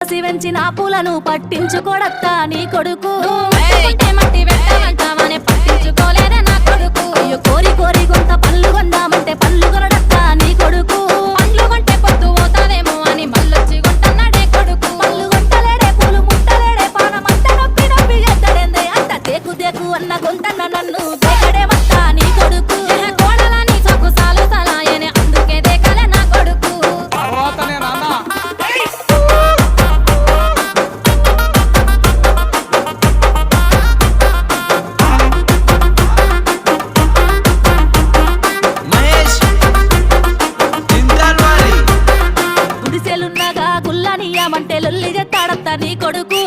కాసి వెంచిన పూలను పట్టించుకోడత్తా నీ కొడుకు. మట్టి మట్టి పెట్టమంటావని పట్టించుకోలేదే నా కొడుకు. అయ్యో కోరి కోరి కొంత పళ్ళు కొందామంటే పళ్ళు కొనడత్తా నీ కొడుకు. పండ్లు కొంటే పొద్దు పోతాదేమో అని మళ్ళొచ్చి కొంటున్నాడే కొడుకు. పళ్ళు పూలు ముట్టలేడే పానమంత నొప్పి నొప్పి ఎద్దడేందే అంత అన్న గొంతన్న నన్ను. గుడిసెలున్నగా గుల్లనియమంటే లొల్లి చెత్తాడత్తా నీ కొడుకు.